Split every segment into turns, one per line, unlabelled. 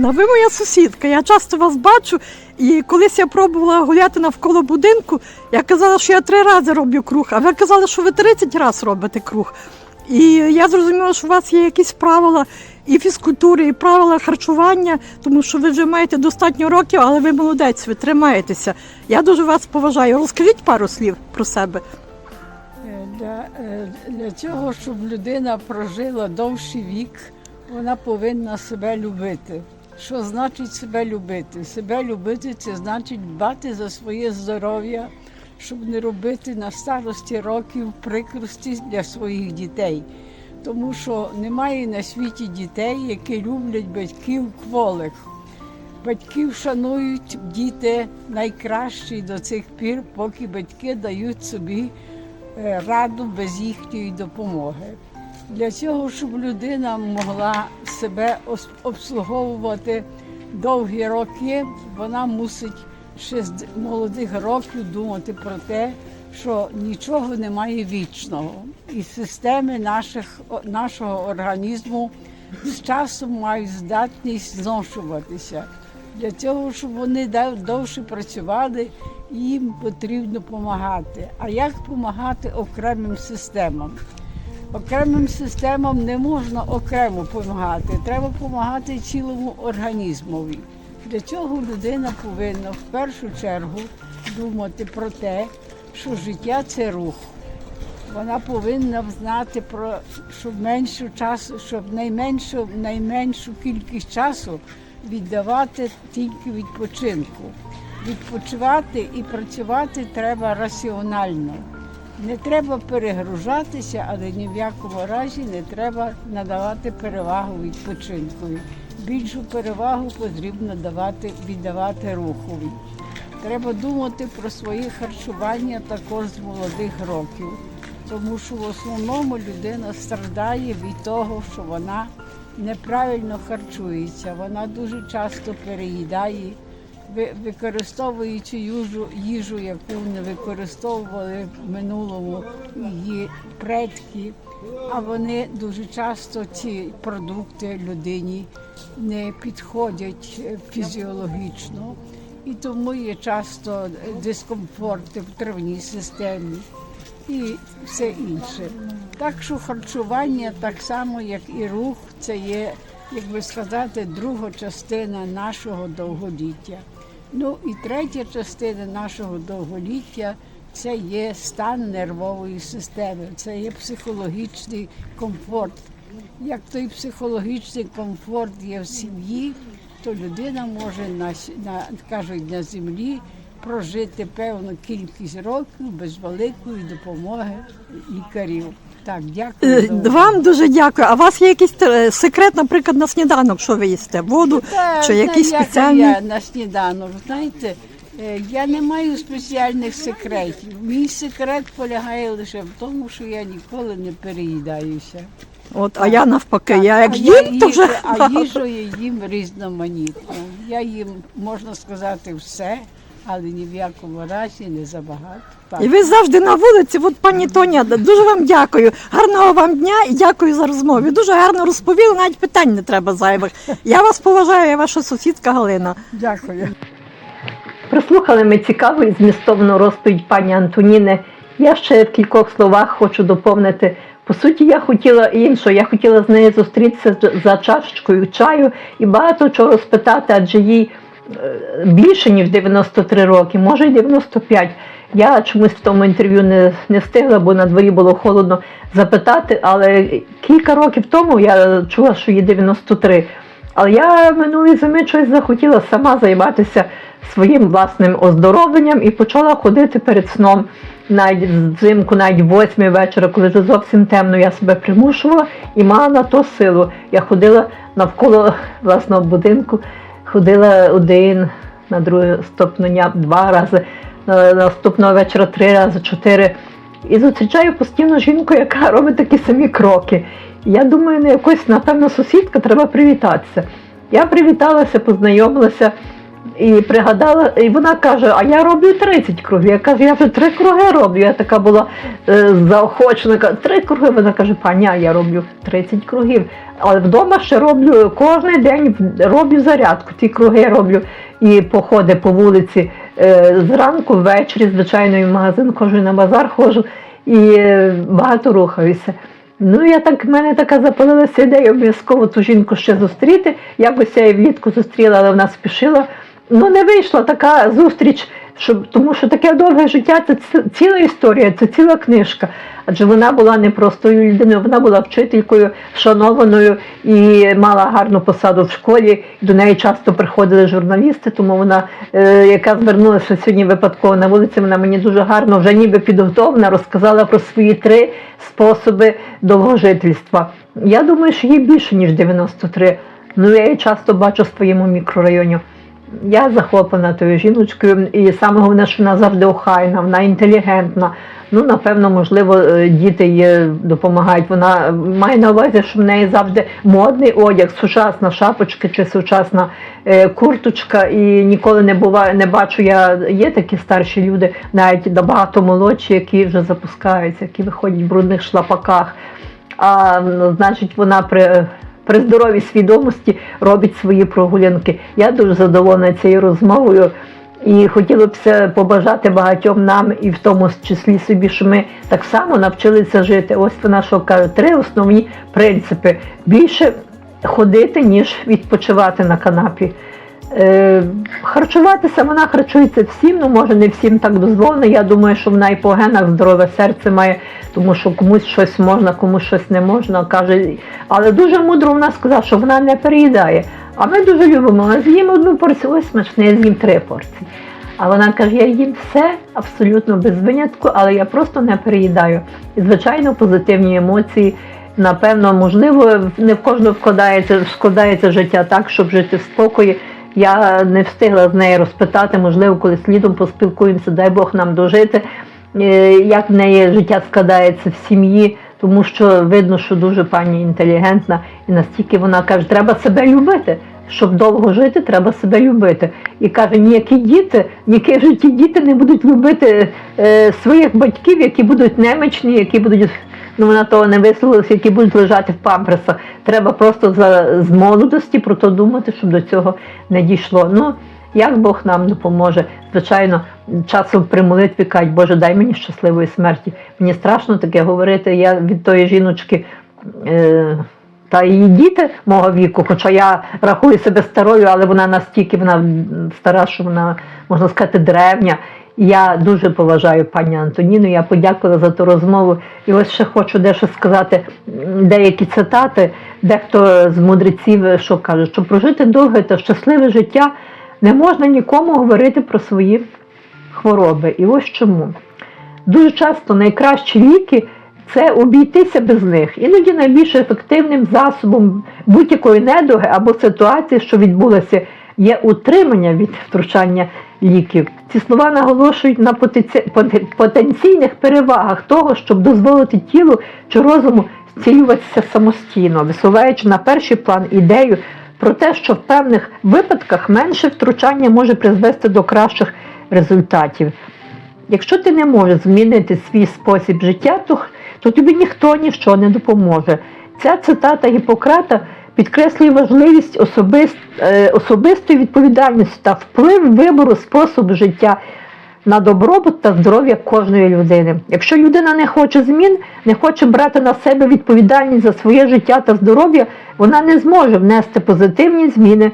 Антоніна, ви моя сусідка. Я часто вас бачу. І колись я пробувала гуляти навколо будинку, я казала, що я три рази роблю круг, а ви казали, що ви 30 разів робите круг. І я зрозуміла, що у вас є якісь правила і фізкультури, і правила харчування, тому що ви вже маєте достатньо років, але ви молодець, ви тримаєтеся. Я дуже вас поважаю. Розкажіть пару слів про себе.
Е, Для, е, для цього, щоб людина прожила довший вік, вона повинна себе любити. Що значить себе любити? Себе любити це значить дбати за своє здоров'я, щоб не робити на старості років прикрості для своїх дітей. Тому що немає на світі дітей, які люблять батьків кволих. Батьків шанують діти найкращі до цих пір, поки батьки дають собі е, раду без їхньої допомоги. Для цього, щоб людина могла себе обслуговувати довгі роки, вона мусить ще з молодих років думати про те, що нічого немає вічного. І системи наших, нашого організму з часом мають здатність зношуватися. Для цього, щоб вони довше працювали, їм потрібно допомагати. А як допомагати окремим системам? Окремим системам не можна окремо допомагати, треба допомагати цілому організмові. Для цього людина повинна в першу чергу думати про те, що життя це рух. Вона повинна знати про щоб меншу часу, щоб найменшу, найменшу кількість часу віддавати тільки відпочинку. Відпочивати і працювати треба раціонально. Не треба перегружатися, але ні в якому разі не треба надавати перевагу відпочинку. Більшу перевагу потрібно давати, віддавати рухові. Треба думати про своє харчування також з молодих років, тому що в основному людина страждає від того, що вона неправильно харчується. Вона дуже часто переїдає, використовуючи їжу, їжу, яку не використовували в минулому її предки. А вони дуже часто ці продукти людині не підходять фізіологічно. І тому є часто дискомфорти в травній системі і все інше. Так що харчування, так само як і рух, це є, як би сказати, друга частина нашого довголіття. Ну і третя частина нашого довголіття це є стан нервової системи, це є психологічний комфорт. Як той психологічний комфорт є в сім'ї, то людина може на, на кажуть на землі прожити певну кількість років без великої допомоги лікарів. Так, дякую.
Е,
за увагу.
Вам дуже дякую. А у вас є якийсь е, секрет, наприклад, на сніданок, що ви їсте? Воду
Та,
чи якісь
як
спеціальні?
Я на сніданок, знаєте, е, я не маю спеціальних секретів. Мій секрет полягає лише в тому, що я ніколи не переїдаюся.
От, а я навпаки,
Так,
я як
а
їм, то
їжу,
вже
а їжу я їм різноманітно. Я їм, можна сказати, все, але ні в якому разі не забагато. Так.
І ви завжди на вулиці. От пані Тоня, дуже вам дякую. Гарного вам дня і дякую за розмову. Дуже гарно розповіли, навіть питань не треба зайвих. Я вас поважаю, я ваша сусідка Галина.
Дякую.
Прослухали ми цікаву і змістовну розповідь пані Антоніни. Я ще в кількох словах хочу доповнити. По суті, я хотіла іншого. Я хотіла з нею зустрітися за чашечкою чаю і багато чого спитати, адже їй більше ніж 93 роки, може й 95. Я чомусь в тому інтерв'ю не, не встигла, бо на дворі було холодно запитати. Але кілька років тому я чула, що їй 93. Але я минулої зими щось захотіла сама займатися своїм власним оздоровленням і почала ходити перед сном. Навіть взимку, навіть восьмій вечора, коли вже зовсім темно, я себе примушувала і мала на то силу. Я ходила навколо власного будинку, ходила один, на друге дня два рази, на наступного вечора три рази, чотири. І зустрічаю постійно жінку, яка робить такі самі кроки. Я думаю, на якось, напевно, сусідка треба привітатися. Я привіталася, познайомилася,
І пригадала, і вона каже: А я роблю 30 кругів. Я кажу, я вже три круги роблю. Я така була е, заохочена. Три круги. Вона каже, пані, а я роблю 30 кругів. Але вдома ще роблю кожен день роблю зарядку. Ті круги роблю і походи по вулиці е, зранку, ввечері, звичайно, і в магазин ходжу, на базар ходжу і е, багато рухаюся. Ну, я так, в мене така запалилася ідея обов'язково ту жінку ще зустріти. Якось я її влітку зустріла, але вона спішила. Ну, не вийшла така зустріч, щоб, тому що таке довге життя це ціла історія, це ціла книжка. Адже вона була не простою людиною, вона була вчителькою, шанованою і мала гарну посаду в школі. До неї часто приходили журналісти, тому вона, е, яка звернулася сьогодні випадково на вулиці, вона мені дуже гарно, вже ніби підготовлена, розказала про свої три способи довгожительства. Я думаю, що їй більше, ніж 93. Ну, я її часто бачу в своєму мікрорайоні. Я захоплена тою жіночкою, і саме головне, що вона завжди охайна, вона інтелігентна. Ну, напевно, можливо, е, діти їй допомагають. Вона має на увазі, що в неї завжди модний одяг, сучасна шапочка чи сучасна е, курточка. І ніколи не буває, не бачу. Я є такі старші люди, навіть набагато молодші, які вже запускаються, які виходять в брудних шлапаках. А значить, вона при, при здоровій свідомості робить свої прогулянки. Я дуже задоволена цією розмовою. І хотіла б побажати багатьом нам, і в тому числі собі, що ми так само навчилися жити. Ось вона що каже, три основні принципи: більше ходити, ніж відпочивати на канапі. Е, харчуватися вона харчується всім, ну може не всім так дозволено. Я думаю, що вона і по генах здорове серце має, тому що комусь щось можна, комусь щось не можна. каже. Але дуже мудро вона сказала, що вона не переїдає. А ми дуже любимо. Вона з'їм одну порцію, ось смачне, я з'їм три порції. А вона каже, я їм все абсолютно без винятку, але я просто не переїдаю. І, звичайно, позитивні емоції. Напевно, можливо, не в кожного вкладається, складається життя так, щоб жити в спокої. Я не встигла з нею розпитати, можливо, коли слідом поспілкуємося, дай Бог нам дожити, е, як в неї життя складається в сім'ї, тому що видно, що дуже пані інтелігентна, і настільки вона каже, треба себе любити. Щоб довго жити, треба себе любити. І каже, ніякі діти, ніякі в житті діти не будуть любити е, своїх батьків, які будуть немічні, які будуть, ну вона того не висловилася, які будуть лежати в памперсах. Треба просто за, з молодості про то думати, щоб до цього не дійшло. Ну, як Бог нам допоможе. Звичайно, часом при молитві кажуть, Боже, дай мені щасливої смерті. Мені страшно таке говорити. Я від тої жіночки. Е, та її діти мого віку, хоча я рахую себе старою, але вона настільки вона стара, що вона, можна сказати, древня. Я дуже поважаю пані Антоніну. Я подякувала за ту розмову. І ось ще хочу дещо сказати деякі цитати. Дехто з мудреців що каже, що прожити довге та щасливе життя не можна нікому говорити про свої хвороби. І ось чому. Дуже часто найкращі ліки це обійтися без них. Іноді найбільш ефективним засобом будь-якої недуги або ситуації, що відбулося, є утримання від втручання ліків. Ці слова наголошують на потенційних перевагах того, щоб дозволити тілу чи розуму зцілюватися самостійно, висуваючи на перший план ідею про те, що в певних випадках менше втручання може призвести до кращих результатів. Якщо ти не можеш змінити свій спосіб життя, то, то тобі ніхто ніщо не допоможе. Ця цитата Гіппократа підкреслює важливість особист, е, особистої відповідальності та вплив вибору способу життя на добробут та здоров'я кожної людини. Якщо людина не хоче змін, не хоче брати на себе відповідальність за своє життя та здоров'я, вона не зможе внести позитивні зміни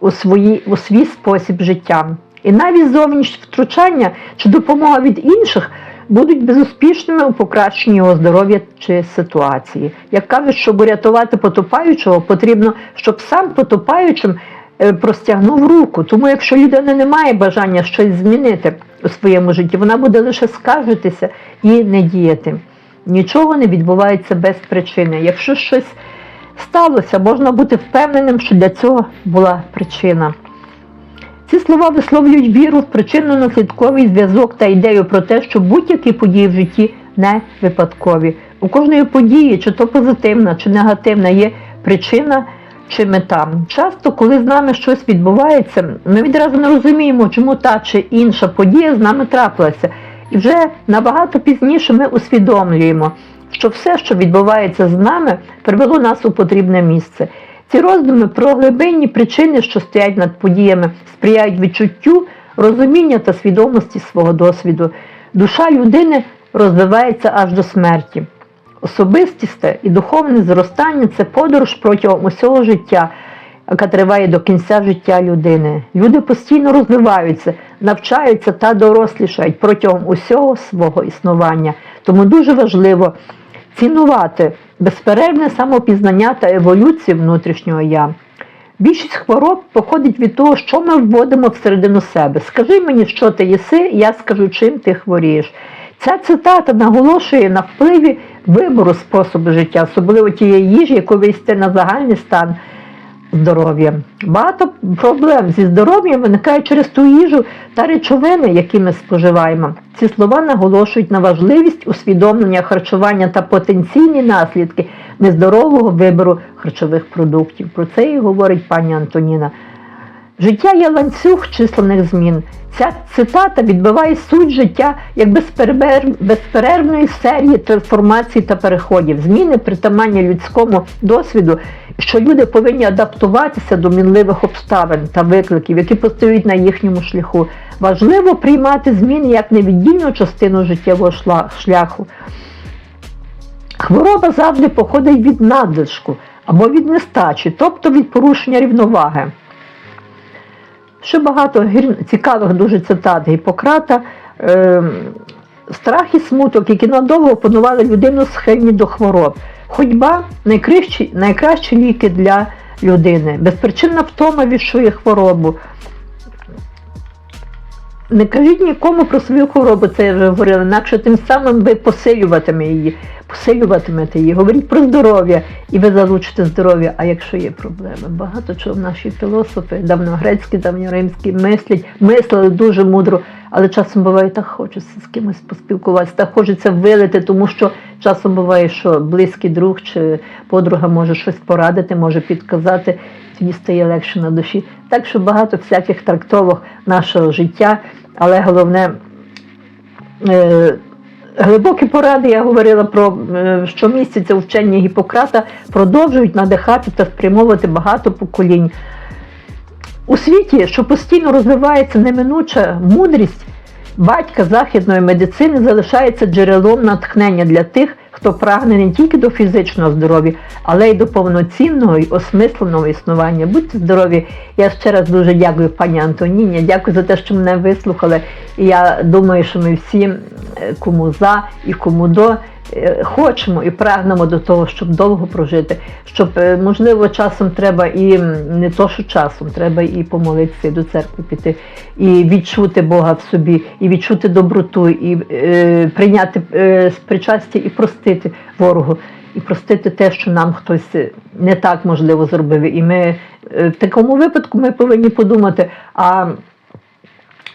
у, свої, у свій спосіб життя. І навіть зовнішні втручання чи допомога від інших будуть безуспішними у покращенні його здоров'я чи ситуації. Як кажуть, щоб урятувати потопаючого, потрібно, щоб сам потопаючим е, простягнув руку. Тому якщо людина не має бажання щось змінити у своєму житті, вона буде лише скаржитися і не діяти. Нічого не відбувається без причини. Якщо щось сталося, можна бути впевненим, що для цього була причина. Ці слова висловлюють віру в причинно-наслідковий зв'язок та ідею про те, що будь-які події в житті не випадкові. У кожної події, чи то позитивна, чи негативна, є причина
чи ми там. Часто, коли з нами щось відбувається, ми відразу не розуміємо, чому та чи інша подія з нами трапилася. І вже набагато пізніше ми усвідомлюємо, що все, що відбувається з нами, привело нас у потрібне місце. Ці роздуми про глибинні причини, що стоять над подіями, сприяють відчуттю, розуміння та свідомості свого досвіду. Душа людини розвивається аж до смерті. Особистісте і духовне зростання це подорож протягом усього життя, яка триває до кінця життя людини. Люди постійно розвиваються, навчаються та дорослішають протягом усього свого існування. Тому дуже важливо цінувати безперервне самопізнання та еволюцію внутрішнього я. Більшість хвороб походить від того, що ми вводимо всередину себе. Скажи мені, що ти їси, я скажу, чим ти хворієш. Ця цитата наголошує на впливі вибору способу життя, особливо тієї їжі, яку ви їсте на загальний стан здоров'я. Багато проблем зі здоров'ям виникає через ту їжу та речовини, які ми споживаємо. Ці слова наголошують на важливість усвідомлення харчування та потенційні наслідки нездорового вибору харчових продуктів. Про це і говорить пані Антоніна. Життя є ланцюг численних змін. Ця цитата відбиває суть життя як безперервної серії трансформацій та переходів, зміни притаманні людському досвіду, що люди повинні адаптуватися до мінливих обставин та викликів, які постають на їхньому шляху. Важливо приймати зміни як невіддільну частину життєвого шляху. Хвороба завжди походить від надлишку або від нестачі, тобто від порушення рівноваги. Ще багато цікавих дуже цитат Гіппократа. Е, страх і смуток, які надовго опанували людину схильні до хвороб. Ходьба найкращі, найкращі ліки для людини. Безпричинна втома вішує хворобу. Не кажіть нікому про свою хворобу, це я вже говорила, інакше тим самим ви посилюватиме її, посилюватимете її. Говоріть про здоров'я, і ви залучите здоров'я. А якщо є проблеми, багато чого наші філософи, давньогрецькі, давньоримські, мислять, мислили дуже мудро, але часом буває так хочеться з кимось поспілкуватися, так хочеться вилити, тому що часом буває, що близький друг чи подруга може щось порадити, може підказати, тоді стає легше на душі. Так що багато всяких трактовок нашого життя, але головне. Е, Глибокі поради, я говорила про е, щомісяця у вченні Гіппократа, продовжують надихати та спрямовувати багато поколінь. У світі, що постійно розвивається неминуча мудрість, батька західної медицини залишається джерелом натхнення для тих, хто прагне не тільки до фізичного здоров'я, але й до повноцінного і осмисленого існування. Будьте здорові! Я ще раз дуже дякую пані Антоніні. Дякую за те, що мене вислухали. І я думаю, що ми всі, кому за і кому до, хочемо і прагнемо до того, щоб довго прожити. Щоб, е, можливо, часом треба і не то, що часом, треба і помолитися, і до церкви піти, і відчути Бога в собі, і відчути доброту, і е, прийняти е, причастя і простити ворогу. І простити те, що нам хтось не так можливо зробив. І ми е, в такому випадку ми повинні подумати, а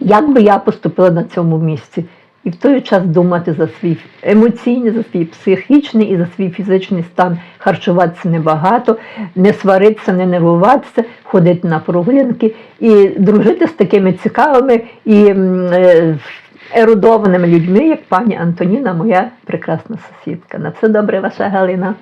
як би я поступила на цьому місці? І в той час думати за свій емоційний, за свій психічний і за свій фізичний стан, харчуватися небагато, не сваритися, не нервуватися, ходити на прогулянки і дружити з такими цікавими і е, ерудованими людьми, як пані Антоніна, моя прекрасна сусідка. На все добре, ваша Галина.